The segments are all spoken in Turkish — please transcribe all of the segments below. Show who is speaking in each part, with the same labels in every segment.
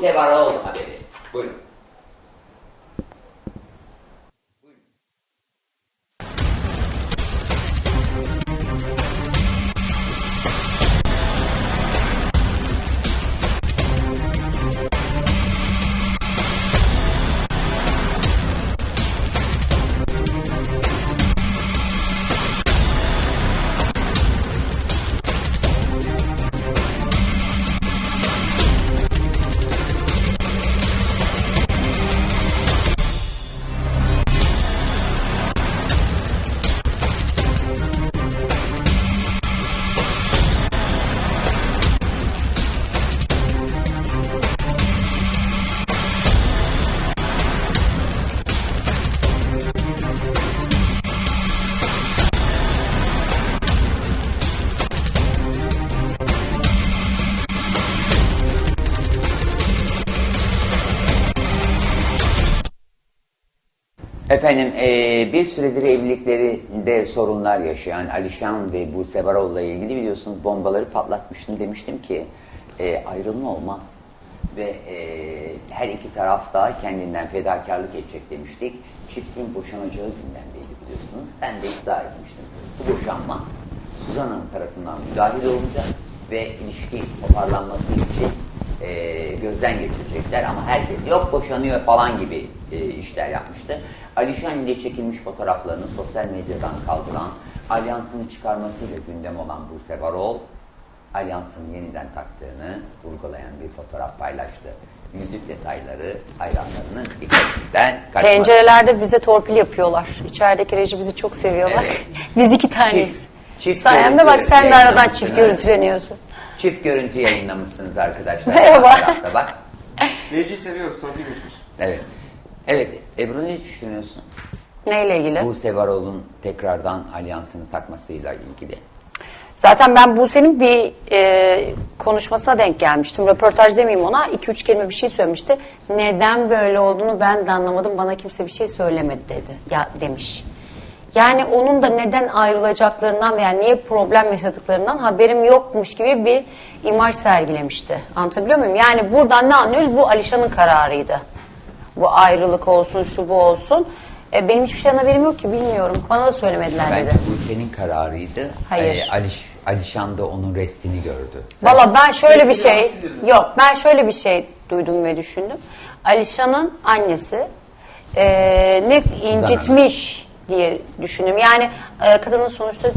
Speaker 1: セバローとかる。こういうの。Efendim eee, bir süredir evliliklerinde sorunlar yaşayan Alişan ve Buse Varol'la ilgili biliyorsunuz bombaları patlatmıştım. Demiştim ki eee ayrılma olmaz ve eee, her iki taraf da kendinden fedakarlık edecek demiştik. Çiftin boşanacağı günden beri biliyorsunuz. Ben de iddia etmiştim. Bu boşanma Suzan Hanım tarafından müdahil olunacak ve ilişki toparlanması için e, gözden geçirecekler ama herkes yok boşanıyor falan gibi e, işler yapmıştı. Alişan ile çekilmiş fotoğraflarını sosyal medyadan kaldıran, alyansını çıkarmasıyla gündem olan Buse Varol, alyansını yeniden taktığını vurgulayan bir fotoğraf paylaştı. Yüzük detayları hayranlarının dikkatinden kaçmadı.
Speaker 2: Pencerelerde bize torpil yapıyorlar. İçerideki reji bizi çok seviyorlar.
Speaker 1: Evet.
Speaker 2: Biz iki taneyiz.
Speaker 1: Çift- çift
Speaker 2: Sayemde bak sen de aradan çift görüntüleniyorsun.
Speaker 1: Çift görüntü yayınlamışsınız arkadaşlar.
Speaker 2: Merhaba.
Speaker 1: Tarafta Bak.
Speaker 3: Rejiyi seviyoruz, torpil geçmiş.
Speaker 1: Evet. Evet. Ebru ne düşünüyorsun?
Speaker 2: Neyle ilgili?
Speaker 1: Buse Varol'un tekrardan alyansını takmasıyla ilgili.
Speaker 2: Zaten ben Buse'nin bir e, konuşmasına denk gelmiştim. Röportaj demeyeyim ona. 2-3 kelime bir şey söylemişti. Neden böyle olduğunu ben de anlamadım. Bana kimse bir şey söylemedi dedi. Ya demiş. Yani onun da neden ayrılacaklarından veya niye problem yaşadıklarından haberim yokmuş gibi bir imaj sergilemişti. Anlatabiliyor muyum? Yani buradan ne anlıyoruz? Bu Alişan'ın kararıydı. Bu ayrılık olsun, şu bu olsun. E, benim hiçbir şeyden haberim yok ki bilmiyorum. Bana da söylemediler
Speaker 1: Bence
Speaker 2: dedi.
Speaker 1: bu senin kararıydı.
Speaker 2: Hayır.
Speaker 1: Ee, Aliş, Alişan da onun restini gördü.
Speaker 2: Valla ben şöyle bir şey, yok ben şöyle bir şey duydum ve düşündüm. Alişan'ın annesi e, ne incitmiş diye düşündüm. Yani e, kadının sonuçta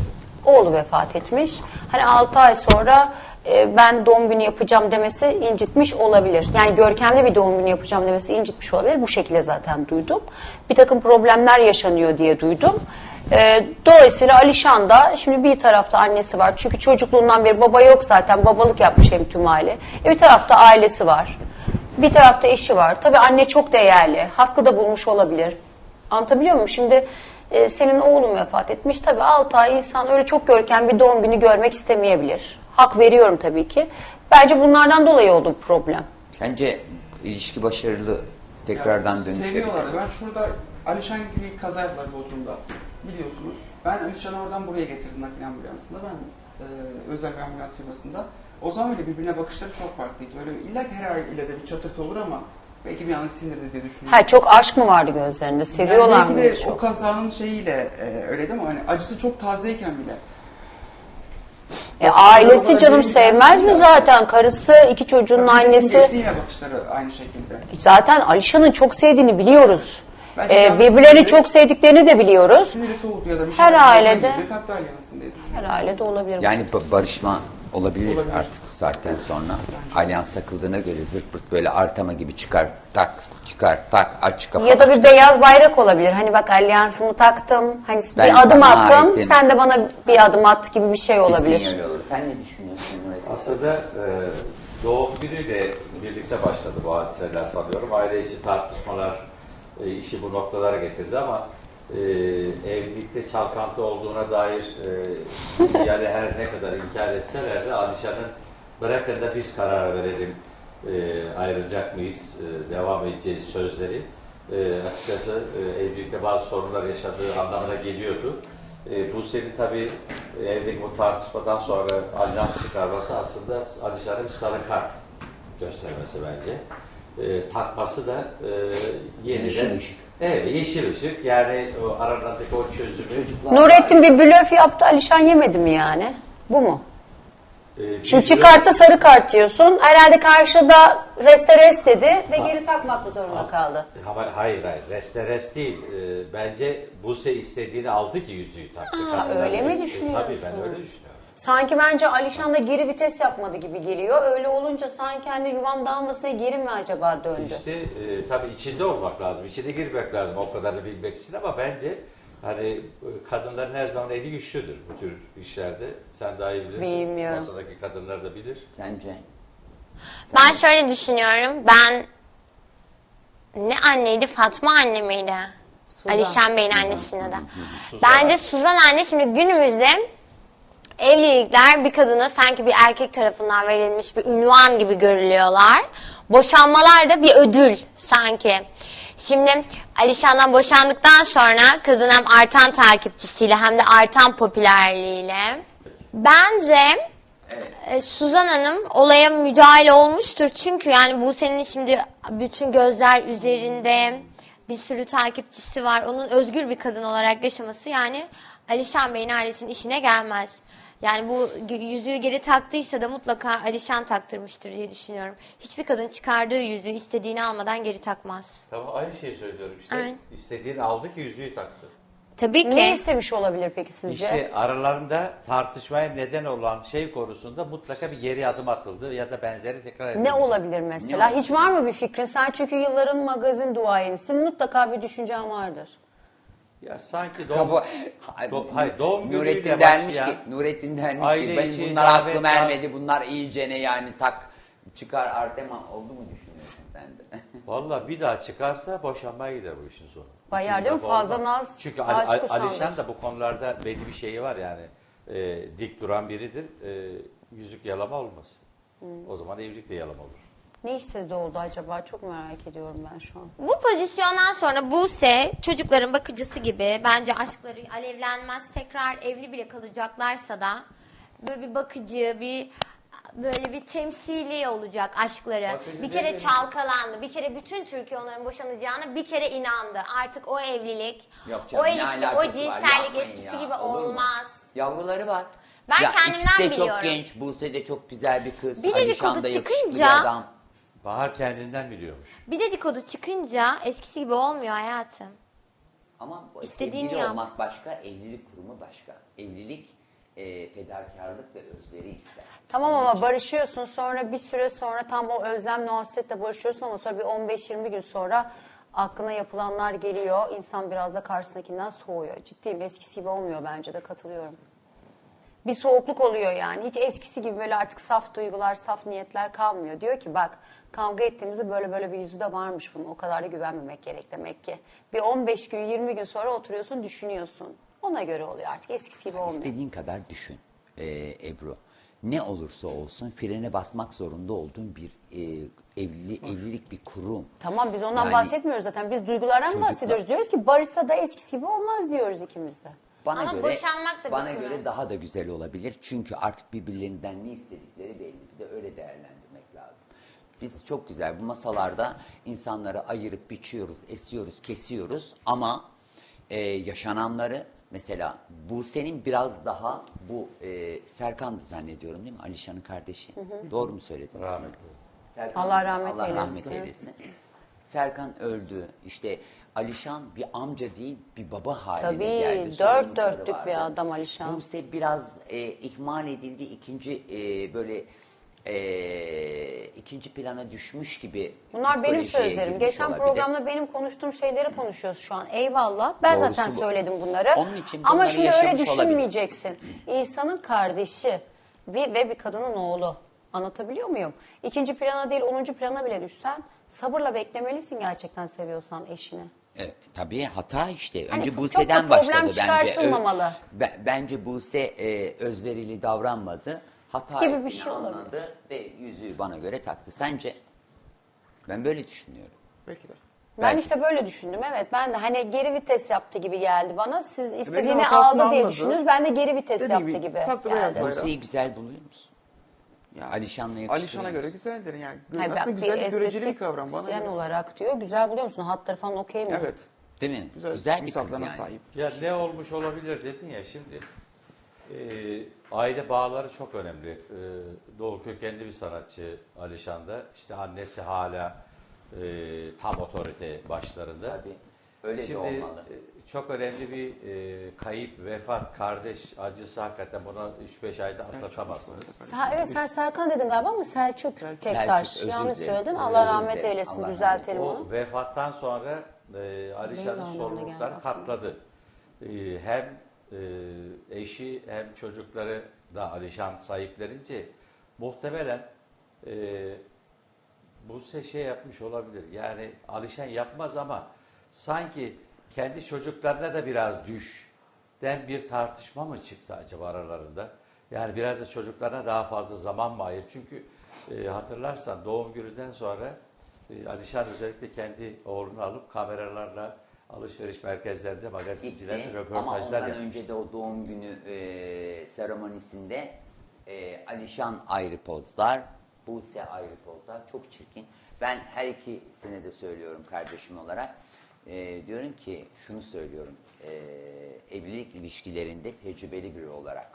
Speaker 2: oğlu vefat etmiş. Hani 6 ay sonra e, ben doğum günü yapacağım demesi incitmiş olabilir. Yani görkemli bir doğum günü yapacağım demesi incitmiş olabilir. Bu şekilde zaten duydum. Bir takım problemler yaşanıyor diye duydum. E, dolayısıyla Alişan da şimdi bir tarafta annesi var. Çünkü çocukluğundan beri baba yok zaten. Babalık yapmış hem tüm aile. E, bir tarafta ailesi var. Bir tarafta eşi var. Tabii anne çok değerli. Hakkı da bulmuş olabilir. Anlatabiliyor muyum? Şimdi e, senin oğlun vefat etmiş. Tabii 6 ay insan öyle çok görken bir doğum günü görmek istemeyebilir. Hak veriyorum tabii ki. Bence bunlardan dolayı oldu bu problem.
Speaker 1: Sence ilişki başarılı tekrardan
Speaker 3: Yani
Speaker 1: dönüşebilir?
Speaker 3: Seviyorlar. Ben şurada Alişan gibi bir kaza yaptılar Bodrum'da. Biliyorsunuz. Ben Alişan'ı oradan buraya getirdim nakil ambulansında. Ben e, özel bir ambulans firmasında. O zaman öyle birbirine bakışları çok farklıydı. Öyle illa ki her ailede bir çatırtı olur ama belki bir anlık sinirdi diye düşünüyorum.
Speaker 2: Ha çok aşk mı vardı gözlerinde? Seviyorlar
Speaker 3: yani
Speaker 2: mı?
Speaker 3: belki de
Speaker 2: çok?
Speaker 3: o kazanın şeyiyle e, öyle değil mi? Hani acısı çok tazeyken bile.
Speaker 2: E, ailesi canım sevmez mi zaten? Karısı, iki çocuğun
Speaker 3: Tabii bir de
Speaker 2: annesi.
Speaker 3: yine bakışları aynı şekilde.
Speaker 2: Zaten Alişan'ın çok sevdiğini biliyoruz. E,
Speaker 3: yalnız
Speaker 2: birbirlerini
Speaker 3: siniri-
Speaker 2: çok sevdiklerini de biliyoruz.
Speaker 3: Siniri soğudu ya da bir şey.
Speaker 2: Her ailede-. Her ailede olabilir.
Speaker 1: Yani ba- barışma olabilir,
Speaker 3: Olabilir.
Speaker 1: artık bu saatten sonra. Alyans takıldığına göre zırt pırt böyle artama gibi çıkar tak çıkar tak aç kapa.
Speaker 2: Ya da bir beyaz bayrak olabilir. Hani bak alyansımı taktım. Hani
Speaker 1: Ben
Speaker 2: bir adım attım.
Speaker 1: aitim.
Speaker 2: Sen de bana bir adım at gibi bir şey
Speaker 1: Bir
Speaker 2: olabilir.
Speaker 1: olur. Sen ne düşünüyorsun?
Speaker 4: Aslında e, doğum günüyle birlikte başladı bu hadiseler sanıyorum. Aile içi tartışmalar e, işi bu noktalara getirdi ama e, evlilikte çalkantı olduğuna dair e, sinyali her ne kadar inkar etseler de Alişan'ın bırakın da biz karar verelim e, ayrılacak mıyız, e, devam edeceğiz sözleri e, açıkçası e, evlilikte bazı sorunlar yaşadığı anlamına geliyordu. E, Buse'nin tabii e, evdeki bu tartışmadan sonra alyans çıkarması aslında Alişan'ın bir sarı kart göstermesi bence. E, takması da e, yeniden
Speaker 1: Yeşil ışık.
Speaker 4: Evet, yeşil ışık. Yani o aralarındaki o çözümü
Speaker 2: Nurettin bir blöf yaptı Alişan yemedi mi yani? Bu mu?
Speaker 4: e,
Speaker 2: Şimdi çıkartta sarı kart diyorsun. Herhalde karşıda reste rest dedi ve geri takmak mı zorunda kaldı?
Speaker 4: Ha- Hayır hayır. Reste rest değil. Ee, bence Buse istediğini aldı ki yüzüğü taktı.
Speaker 2: Aa,
Speaker 4: Kadınlar
Speaker 2: öyle mi
Speaker 4: e,
Speaker 2: düşünüyorsun?
Speaker 4: Tabii ben öyle düşünüyorum.
Speaker 2: Sanki bence Alişan da geri vites yapmadı gibi geliyor. Öyle olunca sanki kendi yuvam dağılmasına geri mi acaba döndü?
Speaker 4: İşte e, tabii içinde olmak lazım. içine girmek lazım o kadarını bilmek için ama bence hani e, kadınların her zaman eli güçlüdür bu tür işlerde. Sen daha iyi bilirsin.
Speaker 2: Bilmiyorum.
Speaker 4: Masadaki kadınlar da bilir.
Speaker 1: Sence?
Speaker 5: Ben şöyle düşünüyorum. Ben ne anneydi? Fatma anne miydi? Alişan Bey'in annesinin adı.
Speaker 4: Suzan
Speaker 5: Bence. Suzan anne şimdi günümüzde evlilikler bir kadına sanki bir erkek tarafından verilmiş bir ünvan gibi görülüyorlar. Boşanmalar da bir ödül sanki. Şimdi Alişan'dan boşandıktan sonra kızın hem artan takipçisiyle hem de artan popülerliğiyle bence e, Suzan Hanım olaya müdahale olmuştur. Çünkü yani bu senin şimdi bütün gözler üzerinde bir sürü takipçisi var. Onun özgür bir kadın olarak yaşaması yani Alişan Bey'in ailesinin işine gelmez. Yani bu yüzüğü geri taktıysa da mutlaka Alişan taktırmıştır diye düşünüyorum. Hiçbir kadın çıkardığı yüzüğü istediğini almadan geri takmaz.
Speaker 4: Tamam aynı şeyi söylüyorum işte.
Speaker 5: Evet.
Speaker 4: İstediğini aldı ki yüzüğü taktı.
Speaker 5: Tabii ki.
Speaker 2: Ne istemiş olabilir peki sizce?
Speaker 4: İşte aralarında tartışmaya neden olan şey konusunda mutlaka bir geri adım atıldı ya da benzeri tekrar edildi.
Speaker 2: Ne olabilir mesela? Hiç var mı bir fikrin? Sen çünkü yılların magazin duayenisin. Mutlaka bir düşüncen vardır.
Speaker 4: Ya sanki doğum,
Speaker 1: Kafa,
Speaker 4: Do- hayır, doğum günüyle
Speaker 1: Nurettin dermiş ki, Nurettin dermiş
Speaker 4: Aile
Speaker 1: ki ben bunlar aklım ermedi, bunlar iyicene yani tak çıkar Arteman oldu mu düşünüyorsun sen de?
Speaker 4: Valla bir daha çıkarsa boşanmaya gider bu işin sonu.
Speaker 2: Bayağı değil mi? Fazla naz,
Speaker 4: Çünkü Ali, Ali-. Alişan da bu konularda belli bir şeyi var yani. E, dik duran biridir. E, yüzük yalama olmaz.
Speaker 2: Hmm.
Speaker 4: O zaman evlilik de yalama olur.
Speaker 2: Ne istedi oldu acaba? Çok merak ediyorum ben şu an.
Speaker 5: Bu pozisyondan sonra Buse çocukların bakıcısı gibi bence aşkları alevlenmez tekrar evli bile kalacaklarsa da böyle bir bakıcı bir böyle bir temsili olacak aşkları.
Speaker 4: Bakıcı
Speaker 5: bir kere
Speaker 4: değil mi?
Speaker 5: çalkalandı. Bir kere bütün Türkiye onların boşanacağına bir kere inandı. Artık o evlilik,
Speaker 1: Yok canım,
Speaker 5: o
Speaker 1: ne
Speaker 5: ilişki,
Speaker 1: alakası
Speaker 5: o
Speaker 1: var?
Speaker 5: cinsellik
Speaker 1: Yapmayın
Speaker 5: eskisi
Speaker 1: ya,
Speaker 5: gibi
Speaker 1: olur mu?
Speaker 5: olmaz.
Speaker 1: Yavruları var.
Speaker 5: Ben
Speaker 1: ya
Speaker 5: kendimden
Speaker 1: ikisi de
Speaker 5: biliyorum.
Speaker 1: çok genç, Buse de çok güzel bir kız.
Speaker 5: Bir
Speaker 1: Alişan
Speaker 5: dedikodu
Speaker 1: da yakışıklı
Speaker 5: çıkınca-
Speaker 1: bir adam.
Speaker 4: Bahar kendinden biliyormuş.
Speaker 5: Bir dedikodu çıkınca eskisi gibi olmuyor hayatım.
Speaker 1: Ama
Speaker 5: İstediğini
Speaker 1: sevgili
Speaker 5: yap.
Speaker 1: olmak başka, evlilik kurumu başka. Evlilik e, fedakarlık ve özveri ister.
Speaker 2: Tamam ama barışıyorsun sonra bir süre sonra tam o özlemle hasretle barışıyorsun ama sonra bir 15-20 gün sonra aklına yapılanlar geliyor. İnsan biraz da karşısındakinden soğuyor. Ciddiyim eskisi gibi olmuyor bence de katılıyorum. Bir soğukluk oluyor yani. Hiç eskisi gibi böyle artık saf duygular, saf niyetler kalmıyor. Diyor ki bak kavga ettiğimizde böyle böyle bir yüzü de varmış bunun. O kadar da güvenmemek gerek demek ki. Bir 15 gün 20 gün sonra oturuyorsun düşünüyorsun. Ona göre oluyor artık eskisi gibi olmuyor.
Speaker 1: İstediğin kadar düşün e, Ebru. Ne olursa olsun frene basmak zorunda olduğun bir e, evli, evlilik bir kurum.
Speaker 2: Tamam biz ondan
Speaker 1: Yani
Speaker 2: bahsetmiyoruz zaten. Biz duygulardan
Speaker 1: Çocuklar-
Speaker 2: bahsediyoruz. Diyoruz ki barışsa da eskisi gibi olmaz diyoruz ikimiz de.
Speaker 1: Bana
Speaker 5: Ama
Speaker 1: göre
Speaker 5: boşanmak da
Speaker 1: bana
Speaker 5: konu.
Speaker 1: göre daha da güzel olabilir. Çünkü artık birbirlerinden ne istedikleri belli. Bir de öyle değerlendirmek lazım. Biz çok güzel bu masalarda insanları ayırıp biçiyoruz, esiyoruz, kesiyoruz ama e, yaşananları mesela Buse'nin biraz daha bu e, Serkan'dı zannediyorum değil mi? Alişan'ın kardeşi. Doğru mu söyledim?
Speaker 4: Rahmetli.
Speaker 1: Serkan,
Speaker 2: Allah rahmet
Speaker 1: Allah
Speaker 2: eylesin.
Speaker 1: rahmet eylesin. Serkan öldü. İşte Alişan bir amca değil bir baba haline
Speaker 2: Tabii,
Speaker 1: geldi.
Speaker 2: dört
Speaker 1: Sorumlulukları
Speaker 2: dörtlük
Speaker 1: vardı.
Speaker 2: bir adam Alişan.
Speaker 1: Buse biraz e, ihmal edildi. ikinci e, böyle e, ikinci plana düşmüş gibi
Speaker 2: Bunlar benim
Speaker 1: psikolojiye
Speaker 2: sözlerim.
Speaker 1: girmiş
Speaker 2: Geçen
Speaker 1: olabilir.
Speaker 2: programda benim konuştuğum şeyleri konuşuyoruz şu an. Eyvallah. Ben
Speaker 1: Doğrusu
Speaker 2: zaten
Speaker 1: bu.
Speaker 2: söyledim bunları.
Speaker 1: Onun için
Speaker 2: Ama
Speaker 1: bunları
Speaker 2: şimdi öyle
Speaker 1: yaşamış
Speaker 2: düşünmeyeceksin. İnsanın kardeşi ve, ve bir kadının oğlu. Anlatabiliyor muyum? İkinci plana değil, onuncu plana bile düşsen sabırla beklemelisin gerçekten seviyorsan eşini.
Speaker 1: E, tabii hata işte.
Speaker 2: Hani
Speaker 1: Önce
Speaker 2: da
Speaker 1: Buse'den başladı bence.
Speaker 2: çıkartılmamalı.
Speaker 1: Be- bence Buse e, özverili davranmadı. Hata
Speaker 2: Gibi bir şey olabilir.
Speaker 1: anladı ve yüzüğü bana göre taktı. Sence? Ben böyle düşünüyorum.
Speaker 4: Belki de.
Speaker 2: Ben
Speaker 1: Belki.
Speaker 2: işte böyle düşündüm evet. Ben de hani geri vites yaptı gibi geldi bana. Siz istediğini aldı diye
Speaker 6: anladı.
Speaker 2: düşündünüz. Ben de geri vites
Speaker 6: Dediği
Speaker 2: yaptı
Speaker 6: gibi,
Speaker 2: gibi
Speaker 6: taktı
Speaker 2: geldi.
Speaker 1: Buse'yi güzel buluyor musun?
Speaker 3: Ya,
Speaker 1: Alişan'la
Speaker 3: Alişan'a göre güzeldir yani.
Speaker 2: Hayır,
Speaker 3: aslında
Speaker 2: bak,
Speaker 3: güzellik göreceli bir kavram bana
Speaker 2: sen
Speaker 3: göre.
Speaker 2: olarak diyor. Güzel buluyor musun? Hatları falan okey mi?
Speaker 3: Evet.
Speaker 1: Değil mi?
Speaker 3: Güzel,
Speaker 1: Güzel, bir kız yani.
Speaker 3: sahip.
Speaker 4: Ya ne olmuş olabilir dedin ya şimdi e, aile bağları çok önemli. E, Doğu kökenli bir sanatçı Alişan'da. İşte annesi hala e, tam otorite başlarında.
Speaker 1: Tabii. Öyle de
Speaker 4: Şimdi
Speaker 1: olmalı.
Speaker 4: e, çok önemli bir e, kayıp, vefat, kardeş acısı hakikaten bunu 3-5 ayda atlatamazsınız.
Speaker 2: Sa- evet sen Serkan dedin galiba ama Selçuk,
Speaker 3: Selçuk.
Speaker 2: Tektaş.
Speaker 1: Selçuk, özür
Speaker 2: Yanlış
Speaker 1: dilerim.
Speaker 2: söyledin.
Speaker 1: Özür
Speaker 2: Allah rahmet
Speaker 1: dilerim.
Speaker 2: eylesin.
Speaker 1: Allah
Speaker 2: Düzeltelim
Speaker 4: O
Speaker 2: onu.
Speaker 4: vefattan sonra e, Alişan'ın
Speaker 2: anlamına
Speaker 4: sorumlulukları katladı. E, hem e, eşi hem çocukları da Alişan sahiplerince muhtemelen e, Buse şey yapmış olabilir. Yani Alişan yapmaz ama sanki kendi çocuklarına da biraz düş den bir tartışma mı çıktı acaba aralarında? Yani biraz da çocuklarına daha fazla zaman mı ayır? Çünkü e, hatırlarsan doğum gününden sonra e, Alişan özellikle kendi oğlunu alıp kameralarla alışveriş merkezlerinde magazincilerle
Speaker 1: Gitti. Ama
Speaker 4: röportajlar
Speaker 1: ondan
Speaker 4: yapmış.
Speaker 1: önce de o doğum günü e, seremonisinde e, Alişan ayrı pozlar, Buse ayrı pozlar. Çok çirkin. Ben her ikisine de söylüyorum kardeşim olarak. E, diyorum ki şunu söylüyorum. E, evlilik ilişkilerinde tecrübeli biri olarak